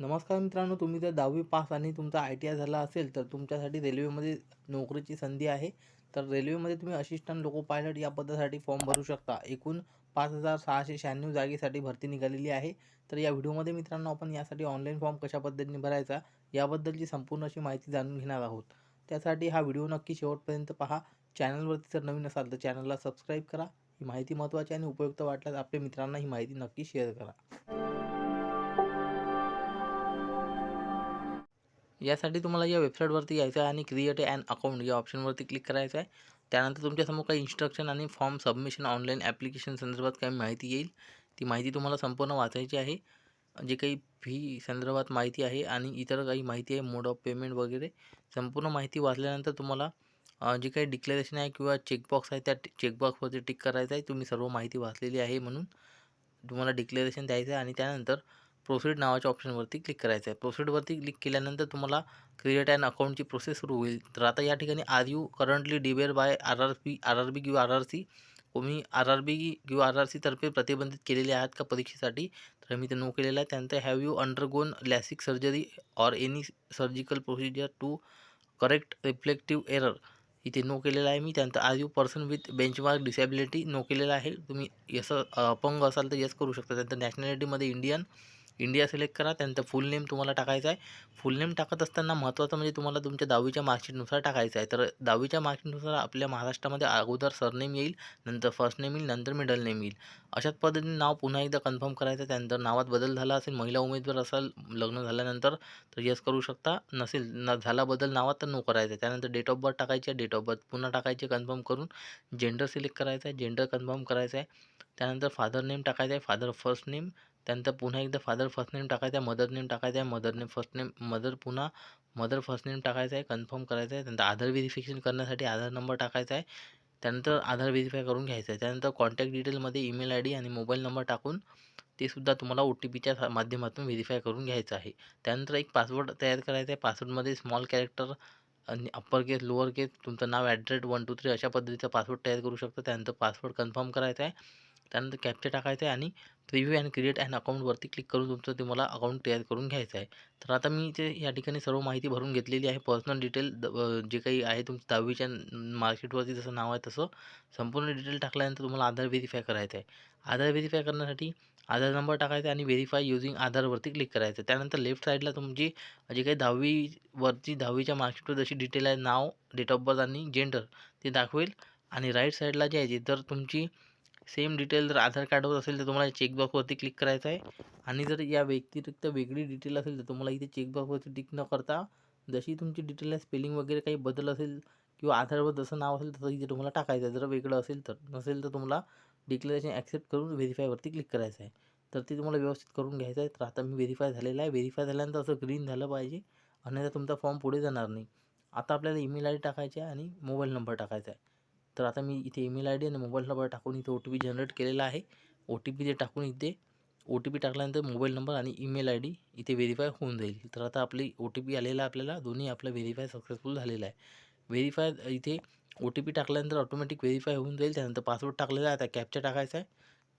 नमस्कार मित्रांनो तुम्ही जर दहावी पास आणि तुमचा आय टी आय झाला असेल तर तुमच्यासाठी रेल्वेमध्ये नोकरीची संधी आहे. तर रेल्वेमध्ये तुम्ही असिस्टंट लोको पायलट या पदासाठी फॉर्म भरू शकता. एकूण पाच हजार सहाशे शहाण्णव जागेसाठी भरती निघालेली आहे. तर या व्हिडिओमध्ये मित्रांनो आपण यासाठी ऑनलाईन फॉर्म कशा पद्धतीने भरायचा याबद्दलची संपूर्ण अशी माहिती जाणून घेणार आहोत. त्यासाठी हा व्हिडिओ नक्की शेवटपर्यंत पहा. चॅनलवरती जर नवीन असाल तर चॅनलला सबस्क्राईब करा. ही माहिती महत्त्वाची आणि उपयुक्त वाटल्यास आपल्या मित्रांना ही माहिती नक्की शेअर करा. यासाठी तुम्हाला या वेबसाईटवरती यायचं आहे आणि क्रिएट अँड अकाउंट या ऑप्शनवरती क्लिक करायचं आहे. त्यानंतर तुमच्यासमोर काही इन्स्ट्रक्शन आणि फॉर्म सबमिशन ऑनलाईन ॲप्लिकेशन संदर्भात काही माहिती येईल. ती माहिती तुम्हाला संपूर्ण वाचायची आहे. जे काही फी संदर्भात माहिती आहे आणि इतर काही माहिती आहे मोड ऑफ पेमेंट वगैरे संपूर्ण माहिती वाचल्यानंतर तुम्हाला जे काही डिक्लेरेशन आहे किंवा चेकबॉक्स आहे त्या चेकबॉक्सवरती टिक करायचं आहे. तुम्ही सर्व माहिती वाचलेली आहे म्हणून तुम्हाला डिक्लेरेशन द्यायचं आहे आणि त्यानंतर प्रोसीड नावाच्या ऑप्शनवरती क्लिक करायचं आहे. प्रोसीडवरती क्लिक केल्यानंतर तुम्हाला क्रिएट अँड अकाउंटची प्रोसेस सुरू होईल. तर आता या ठिकाणी are you currently debarred by R R P R R B किंवा आर आर सी तुम्ही आर आर बी किंवा आर आर सीतर्फे प्रतिबंधित केलेले आहात का परीक्षेसाठी? तर मी ते नो केलेलं आहे. त्यानंतर have you undergone lasik surgery or any surgical procedure to correct reflective error इथे नो केलेलं आहे मी. त्यानंतर are you person with benchmark disability no केलेलं आहे. तुम्ही यसं अपंग असाल तर यस करू शकता. त्यानंतर नॅशनॅलिटीमध्ये इंडियन इंडिया सिलेक्ट करा. त्यानंतर फुल नेम तुम्हाला टाकायचा आहे. फुल नेम टाकत असताना महत्त्वाचं म्हणजे तुम्हाला तुमच्या दहावीच्या मार्कशीटनुसार टाकायचं आहे. तर दहावीच्या मार्कशीटनुसार आपल्या महाराष्ट्रामध्ये अगोदर सरनेम येईल नंतर फर्स्ट नेम येईल नंतर मिडल नेम येईल. अशाच पद्धतीने नाव पुन्हा एकदा कन्फर्म करायचं त्यानंतर नावात बदल झाला असेल महिला उमेदवार असाल लग्न झाल्यानंतर तर यस करू शकता. नसेल न झाला बदल नावात तर नो करायचं आहे. त्यानंतर डेट ऑफ बर्थ टाकायची आहे. डेट ऑफ बर्थ पुन्हा टाकायचे कन्फर्म करून. जेंडर सिलेक्ट करायचं आहे. जेंडर कन्फर्म करायचं आहे. त्यानंतर फादर नेम टाकायचं आहे. फादर फर्स्ट नेम त्यानंतर पुन्हा एकदा फादर फर्स्ट नेम टाकायचं आहे मदर नेम टाकायचं आहे mother name first name mother पुन्हा मदर फर्स्ट नेम टाकायचं आहे कन्फर्म करायचं आहे. त्यानंतर आधार व्हेरिफिकेशन करण्यासाठी आधार नंबर टाकायचा आहे. त्यानंतर आधार व्हेरीफाय करून घ्यायचं आहे. त्यानंतर कॉन्टॅक्ट डिटेलमध्ये ईमेल आय डी आणि मोबाईल नंबर टाकून ते सुद्धा तुम्हाला ओ टी पीच्या माध्यमातून व्हेरीफाय करून घ्यायचं आहे. त्यानंतर एक पासवर्ड तयार करायचा आहे. पासवर्डमध्ये स्मॉल कॅरेक्टर आणि अप्पर केस लोअर केस तुमचं नाव ॲट वन टू थ्री अशा पद्धतीचा पासवर्ड तयार करू शकता. त्यानंतर पासवर्ड कन्फर्म करायचा आहे. त्यानंतर कॅप्चर टाकायचं आहे आणि प्रिव्ह्यू अँड क्रिएट अँड अकाउंटवरती क्लिक करून तुमचं तुम्हाला अकाउंट तयार करून घ्यायचं आहे. तर आता मी ते या ठिकाणी सर्व माहिती भरून घेतलेली आहे. पर्सनल डिटेल जे काही आहे तुमचं दहावीच्या मार्कशीटवरती जसं नाव आहे तसं संपूर्ण डिटेल टाकल्यानंतर तुम्हाला आधार व्हेरीफाय करायचं आहे. आधार व्हेरीफाय करण्यासाठी आधार नंबर टाकायचा आणि व्हेरीफाय युझिंग आधारवरती क्लिक करायचं त्यानंतर लेफ्ट साईडला तुमची जे काही दहावीवरती दहावीच्या मार्कशीटवर जशी डिटेल आहे नाव डेट ऑफ बर्थ आणि जेंडर ते दाखवेल. आणि राईट साईडला जे आहे जर तुमची सेम डिटेल जर आधार कार्डवर असेल तर तुम्हाला चेकबॉक्सवरती क्लिक करायचं आहे. आणि जर या व्यतिरिक्त वेगळी डिटेल असेल तर तुम्हाला इथे चेकबॉक्सवरती टिक न करता जशी तुमची डिटेल आहे स्पेलिंग वगैरे काही बदल असेल किंवा आधारवर जसं नाव असेल तसं इथे तुम्हाला टाकायचं आहे. जर वेगळं असेल तर नसेल तर तुम्हाला डिक्लेरेशन ॲक्सेप्ट करून व्हेरीफायवरती क्लिक करायचं आहे. तर ते तुम्हाला व्यवस्थित करून घ्यायचं आहे. तर आता मी व्हेरीफाय झालेला आहे. व्हेरीफाय झाल्यानंतर असं ग्रीन झालं पाहिजे. अन्यथा तुमचा फॉर्म पुढे जाणार नाही. आता आपल्याला ईमेल आय डी टाकायची आहे आणि मोबाईल नंबर टाकायचा आहे. तर आता मी इथे ईमेल आय डी आणि मोबाईल नंबर टाकून इथे ओ टी पी जनरेट केलेला आहे. ओ टी पी ते टाकून इथे ओ टी पी टाकल्यानंतर मोबाईल नंबर आणि ईमेल आय डी इथे व्हेरीफाय होऊन जाईल. तर आता आपली ओ टी पी आलेला आपल्याला दोन्ही आपलं व्हेरीफाय सक्सेसफुल झालेला आहे. व्हेरीफाय इथे ओ टी पी टाकल्यानंतर ऑटोमॅटिक व्हेरीफाय होऊन जाईल. त्यानंतर पासवर्ड टाकलेला आहे. आता कॅप्चा टाकायचा आहे.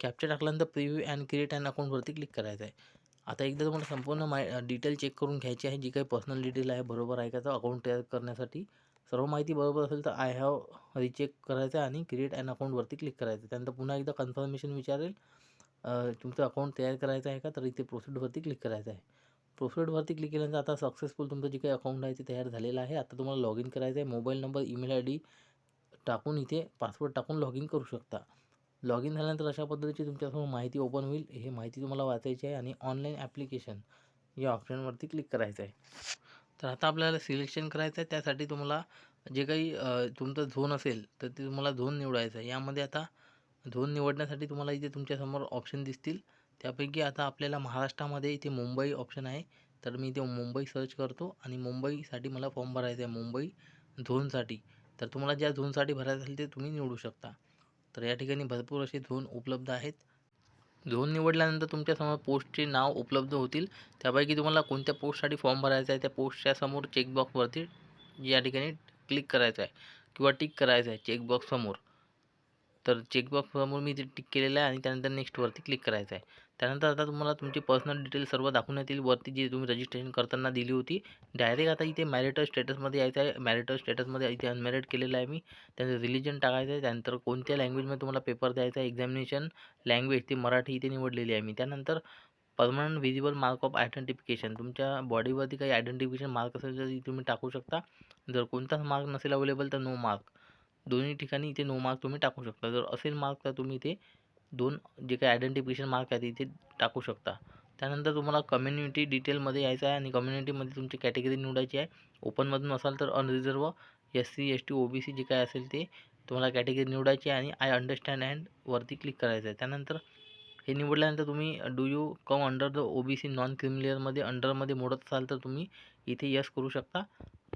कॅप्चा टाकल्यानंतर प्रिव्ह्यू अँड क्रिएट अँड अकाउंटवरती क्लिक करायचं आहे. आता एकदा तुम्हाला संपूर्ण माय डिटेल चेक करून घ्यायची आहे. जी काही पर्सनल डिटेल आहे बरोबर आहे का? तो अकाउंट तयार करण्यासाठी सर्व माहिती बरोबर असेल तर आय हॅव रिचेक करायचं आहे आणि क्रिएट अँड अकाउंटवरती क्लिक करायचं त्यानंतर पुन्हा एकदा कन्फर्मेशन विचारेल तुमचं अकाउंट तयार करायचं आहे का? तर इथे प्रोसिडवरती क्लिक करायचं आहे. प्रोसिडवरती क्लिक केल्यानंतर आता सक्सेसफुल तुमचं जे काही अकाउंट आहे ते तयार झालेलं आहे. आता तुम्हाला लॉग इन करायचं आहे. Mobile number email I D टाकून इथे पासवर्ड टाकून लॉग इन करू शकता. लॉग इन झाल्यानंतर अशा पद्धतीची तुमच्यासमोर माहिती ओपन होईल. हे माहिती तुम्हाला वाचायची आहे आणि ऑनलाईन ॲप्लिकेशन या ऑप्शनवरती क्लिक करायचं आहे. तर आता आपल्याला सिलेक्शन करायचं आहे त्यासाठी तुम्हाला जे काही तुमचं झोन असेल तर ते तुम्हाला झोन निवडायचं आहे. यामध्ये आता झोन निवडण्यासाठी तुम्हाला इथे तुमच्यासमोर ऑप्शन दिसतील. त्यापैकी आता आपल्याला महाराष्ट्रामध्ये इथे मुंबई ऑप्शन आहे. तर मी इथे मुंबई सर्च करतो आणि मुंबईसाठी मला फॉर्म भरायचा आहे मुंबई झोनसाठी तर तुम्हाला ज्या झोनसाठी भरायचं असेल ते तुम्ही निवडू शकता. तर या ठिकाणी भरपूर असे झोन उपलब्ध आहेत. झोन निवडल्यानंतर तुमच्यासमोर पोस्टचे नाव उपलब्ध होतील. त्यापैकी तुम्हाला कोणत्या पोस्टसाठी फॉर्म भरायचा आहे? त्या पोस्टच्या समोर चेकबॉक्सवरती या ठिकाणी क्लिक करायचं आहे किंवा टिक करायचं आहे चेकबॉक्ससमोर. तर चेकबॉक्ससमोर मी ते टिक केलेलं आहे आणि त्यानंतर नेक्स्टवरती क्लिक करायचं आहे. त्यानंतर आता तुम्हाला तुमची पर्सनल डिटेल सर्व दाखवण्यात येईल वरती जी तुम्ही रजिस्ट्रेशन करताना दिली होती डायरेक्ट आता इथे मॅरिटल स्टेटसमध्ये यायचं आहे. मॅरिटल स्टेटसमध्ये इथे अनमॅरिड केलेलं आहे मी. त्यानंतर रिलिजन टाकायचं आहे. त्यानंतर कोणत्या लँग्वेजमध्ये तुम्हाला पेपर द्यायचा आहे? एक्झामिनेशन लँग्वेज ती मराठी इथे निवडलेली आहे मी. त्यानंतर permanent visible mark of identification तुमच्या बॉडीवरती काही आयडेंटिफिकेशन मार्क असेल तर तुम्ही टाकू शकता. जर कोणताच मार्क नसेल अवेलेबल तर नो मार्क दोन्ही ठिकाणी इथे नो मार्क तुम्ही टाकू शकता. जर असेल मार्क तर तुम्ही इथे दोन जे काही आयडेंटिफिकेशन मार्क आहेत इथे टाकू शकता. त्यानंतर तुम्हाला कम्युनिटी डिटेलमध्ये यायचं आहे आणि कम्युनिटीमध्ये तुमची कॅटेगरी निवडायची आहे. ओपनमधून असाल तर unreserved S C S T O B C जे काय असेल ते तुम्हाला कॅटेगरी निवडायची आहे आणि आय अंडरस्टँड अँड वरती क्लिक करायचं आहे. त्यानंतर हे निवडल्यानंतर तुम्ही do you come under the O B C non क्रिमिलियरमध्ये अंडरमध्ये मोडत असाल तर तुम्ही इथे यस करू शकता.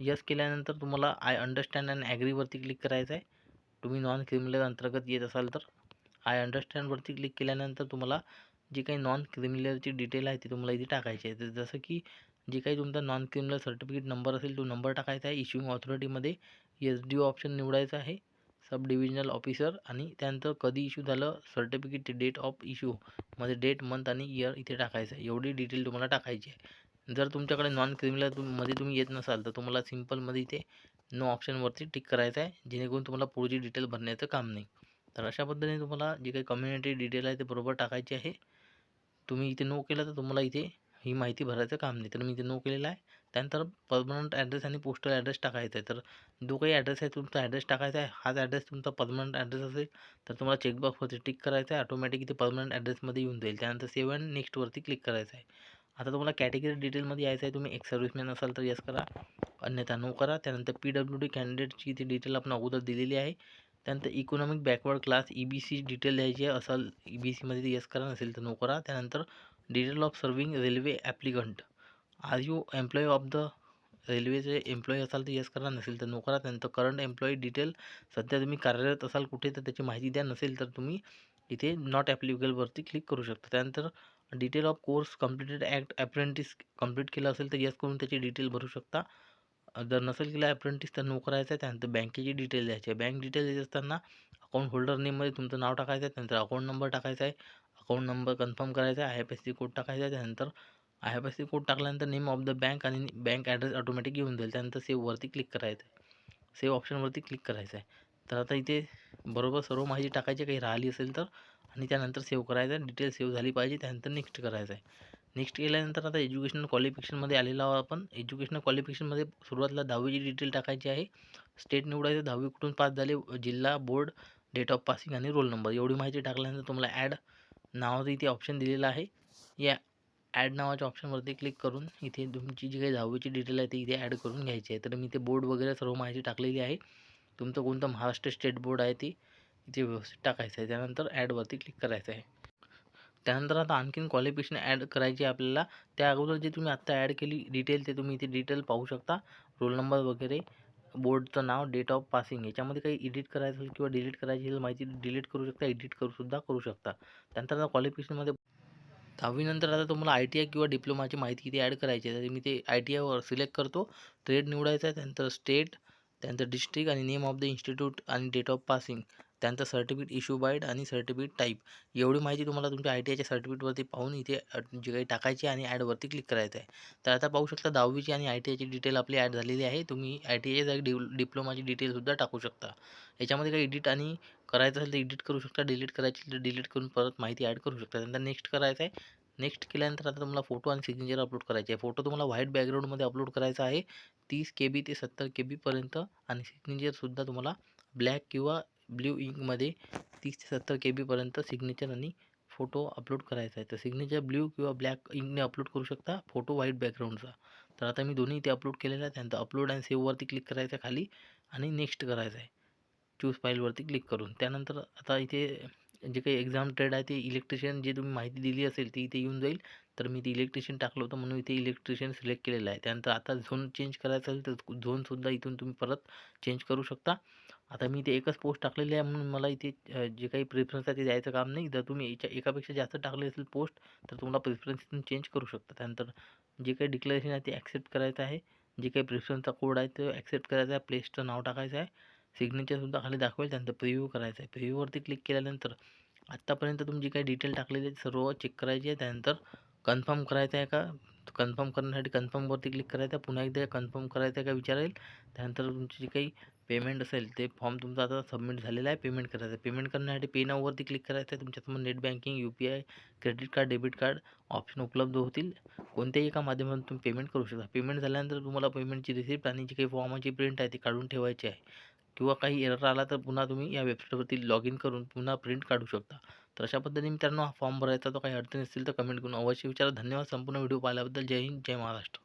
यस केल्यानंतर तुम्हाला आय अंडरस्टँड अँड ॲग्रीवरती क्लिक करायचं आहे. तुम्ही नॉन क्रिमिलियर अंतर्गत येत असाल तर. आय अंडरस्टँडवरती क्लिक केल्यानंतर तुम्हाला जी काही नॉन क्रिमिनलची डिटेल आहे ती तुम्हाला इथे टाकायची आहे. तर जसं की जे काही तुमचा नॉन क्रिमिनल सर्टिफिकेट नंबर असेल तो नंबर टाकायचा आहे. इश्यूइंग ऑथॉरिटीमध्ये एस डी ओ ऑप्शन निवडायचा आहे. सब डिव्हिजनल ऑफिसर आणि त्यानंतर कधी इश्यू झालं सर्टिफिकेट डेट ऑफ इश्यू मध्ये डेट मंथ आणि इयर इथे टाकायचं आहे. एवढी डिटेल तुम्हाला टाकायची आहे. जर तुमच्याकडे नॉन क्रिमिनलमध्ये तुम्ही येत नसाल तर तुम्हाला सिम्पलमध्ये इथे नो ऑप्शनवरती टिक करायचं आहे. जेणेकरून तुम्हाला पुढची डिटेल भरण्याचं काम नाही. तर अशा पद्धतीने तुम्हाला जे काही कम्युनिटी डिटेल आहे ते बरोबर टाकायची आहे. तुम्ही इथे नो केलं तर तुम्हाला इथे ही माहिती भरायचं काम नाही. तर मी इथे नो केलेलं आहे. त्यानंतर परमनंट ॲड्रेस आणि पोस्टल ॲड्रेस टाकायचा आहे. तर जो काही ॲड्रेस आहे तुमचा ॲड्रेस टाकायचा आहे. हाच ॲड्रेस तुमचा परमनंट ॲड्रेस असेल तर तुम्हाला चेकबॉक्सवरती टिक करायचं आहे. ऑटोमॅटिक इथे परमनंट ॲड्रेसमध्ये येऊन जाईल. त्यानंतर सेव्ह अँड नेक्स्टवरती क्लिक करायचं आहे. आता तुम्हाला कॅटेगरी डिटेलमध्ये यायचं आहे. तुम्ही एक सर्व्हिसमॅन असाल तर यस करा. अन्यथा नो करा. त्यानंतर पी डब्ल्यू डी कॅन्डिडेटची इथे डिटेल आपण अगोदर दिलेली आहे. त्यानंतर economic backward class E B C detail द्यायची आहे. असाल ई बी सीमध्ये यस करा नसेल तर नो करा. त्यानंतर detail of serving railway applicant are you employee of the रेल्वेचे एम्प्लॉई असाल तर यस करा नसेल तर नो करा. त्यानंतर करंट एम्प्लॉई डिटेल सध्या तुम्ही कार्यरत असाल कुठे तर त्याची माहिती द्या नसेल तर तुम्ही इथे नॉट ॲप्लिकेबलवरती क्लिक करू शकता. त्यानंतर detail of course completed act apprentice complete केलं असेल तर यस करून त्याची डिटेल भरू शकता. जर नसेल केला अप्रेंटिस तर नो करायचं आहे त्यानंतर बँकेची डिटेल द्यायची आहे. बँक डिटेल देत असताना अकाउंट होल्डर नेममध्ये तुमचं नाव टाकायचं आहे त्यानंतर अकाउंट नंबर टाकायचा आहे. अकाउंट नंबर कन्फर्म करायचा आहे I F S C code टाकायचा आहे त्यानंतर I F S C code टाकल्यानंतर नेम ऑफ द बँक आणि बँक ॲड्रेस ऑटोमॅटिक येऊन जाईल. त्यानंतर सेव्हवरती क्लिक करायचं आहे. सेव्ह ऑप्शनवरती क्लिक करायचं आहे. तर आता इथे बरोबर सर्व माहिती टाकायची काही राहिली असेल तर आणि त्यानंतर सेव्ह करायचं आहे. डिटेल सेव्ह झाली पाहिजे त्यानंतर नेक्स्ट करायचं आहे. नेक्स्ट केल्यानंतर आता एज्युकेशनल क्वालिफिकेशनमध्ये आलेलो आहोत आपण. एज्युकेशनल क्वालिफिकेशनमध्ये सुरुवातीला दहावीची डिटेल टाकायची आहे. स्टेट निवडायचं दहावी कुठून पास झाले जिल्हा बोर्ड डेट ऑफ पासिंग आणि रोल नंबर एवढी माहिती टाकल्यानंतर तुम्हाला ॲड नावाचं इथे ऑप्शन दिलेलं आहे. या ॲड नावाच्या ऑप्शनवरती क्लिक करून इथे तुमची जी काही दहावीची डिटेल आहे ती इथे ॲड करून घ्यायची आहे. तर मी इथे बोर्ड वगैरे सर्व माहिती टाकलेली आहे. तुमचं कोणतं महाराष्ट्र स्टेट बोर्ड आहे ती इथे व्यवस्थित टाकायचं आहे. त्यानंतर ॲडवरती क्लिक करायचं आहे. त्यानंतर आता आणखीन क्वालिफिकेशन ॲड करायची आपल्याला. त्या अगोदर जे तुम्ही आत्ता ॲड केली डिटेल ते तुम्ही इथे डिटेल पाहू शकता. रोल नंबर वगैरे बोर्डचं नाव डेट ऑफ पासिंग याच्यामध्ये काही एडिट करायचं असेल किंवा डिलीट करायची असेल माहिती डिलीट करू शकता एडिट करूसुद्धा करू शकता. त्यानंतर आता क्वालिफिकेशनमध्ये दहावीनंतर आता तुम्हाला आय टी आय किंवा डिप्लोमाची माहिती इथे ॲड करायची आहे तर मी ते आय टी आयवर सिलेक्ट करतो. ट्रेड निवडायचं आहे त्यानंतर स्टेट त्यानंतर डिस्ट्रिक्ट आणि नेम ऑफ द इन्स्टिट्यूट आणि डेट ऑफ पासिंग त्यानंतर सर्टिफिकेट इश्यू बाईड आणि सर्टिफिकेट टाईप एवढी माहिती तुम्हाला तुमच्या आय टी आयच्या सर्टिफिकेटवरती पाहून इथे जे काही टाकायची आणि ॲडवरती क्लिक करायचं आहे तर आता पाहू शकता दहावीची आणि आय टी आयची डिटेल आपली ॲड झालेली आहे. तुम्ही आय टी आयच्या जागी डिप्लोमाची डिटेलसुद्धा टाकू शकता. याच्यामध्ये काही एडिट आणि करायचं असेल तर एडिट करू शकता. डिलीट करायची तर डिलीट करून परत माहिती ॲड करू शकता. त्यानंतर नेक्स्ट करायचं आहे नेक्स्ट केल्यानंतर आता तुम्हाला फोटो आणि सिग्नेचर अपलोड करायचे आहे. फोटो तुम्हाला व्हाईट बॅकग्राऊंडमध्ये अपलोड करायचा आहे. तीस के बी ते सत्तर के बीपर्यंत आणि सिग्नेचरसुद्धा तुम्हाला ब्लॅक किंवा ब्ल्यू इंकमध्ये तीस ते सत्तर के बीपर्यंत सिग्नेचर आणि फोटो अपलोड करायचा आहे. तर सिग्नेचर ब्ल्यू किंवा ब्लॅक इंकने अपलोड करू शकता फोटो व्हाईट बॅकग्राऊंडचा. तर आता मी दोन्ही इथे अपलोड केलेला आहे त्यानंतर अपलोड अँड सेव्हवरती क्लिक करायचं आहे खाली आणि नेक्स्ट करायचं आहे. चूज फाईलवरती क्लिक करून. त्यानंतर आता इथे जे काही एक्झाम ट्रेड आहे ते इलेक्ट्रिशियन जे तुम्ही माहिती दिली असेल ती इथे येऊन जाईल. तर मी ते इलेक्ट्रिशियन टाकलं होतं म्हणून इथे इलेक्ट्रिशियन सिलेक्ट केलेलं आहे. त्यानंतर आता झोन चेंज करायचं असेल तर झोनसुद्धा इथून तुम्ही परत चेंज करू शकता. आता मी इथे एकच पोस्ट टाकलेली आहे म्हणून मला इथे जे काही प्रेफरन्स आहे ते द्यायचं काम नाही. जर तुम्ही याच्या एकापेक्षा जास्त टाकले असेल पोस्ट तर तुम्हाला प्रेफरन्स इथून चेंज करू शकता. त्यानंतर जे काही डिक्लेरेशन आहे ते ॲक्सेप्ट करायचं आहे. जे काही प्रेफरन्सचा कोड आहे तो ॲक्सेप्ट करायचा आहे. प्लेसचं नाव टाकायचं आहे. सिग्नेचरसुद्धा खाली दाखवेल त्यानंतर प्रिव्ह्यू करायचं आहे. प्रिव्ह्यूवरती क्लिक केल्यानंतर आत्तापर्यंत तुमची काही डिटेल टाकलेली आहे सर्व चेक करायची आहे. त्यानंतर कन्फर्म करायचं आहे का? कन्फर्म करण्यासाठी कन्फर्मवरती क्लिक करायचं आहे. पुन्हा एकदा कन्फर्म करायचं आहे का विचारेल त्यानंतर तुमची जी काही पेमेंट असेल ते फॉर्म तुमचा आता सबमिट झालेला आहे. पेमेंट करायचं आहे. पेमेंट करण्यासाठी पे नाववरती क्लिक करायचं आहे. तुमच्यासमोर net banking U P I credit card debit card option उपलब्ध होतील. कोणत्याही एका माध्यमातून तुम्ही पेमेंट करू शकता. पेमेंट झाल्यानंतर तुम्हाला पेमेंटची रिसिप्ट आणि जी काही फॉर्माची प्रिंट आहे ती काढून ठेवायची आहे. किंवा काही एरर आला तर पुन्हा तुम्ही या वेबसाईटवरती लॉग इन करून पुन्हा प्रिंट काढू शकता. तर अशा पद्धतीने मित्रांनो हा फॉर्म भरायचा तो काही अडचण असतील तर कमेंट करून अवश्य विचारा. धन्यवाद संपूर्ण व्हिडिओ पाहिल्याबद्दल. जय हिंद जय महाराष्ट्र.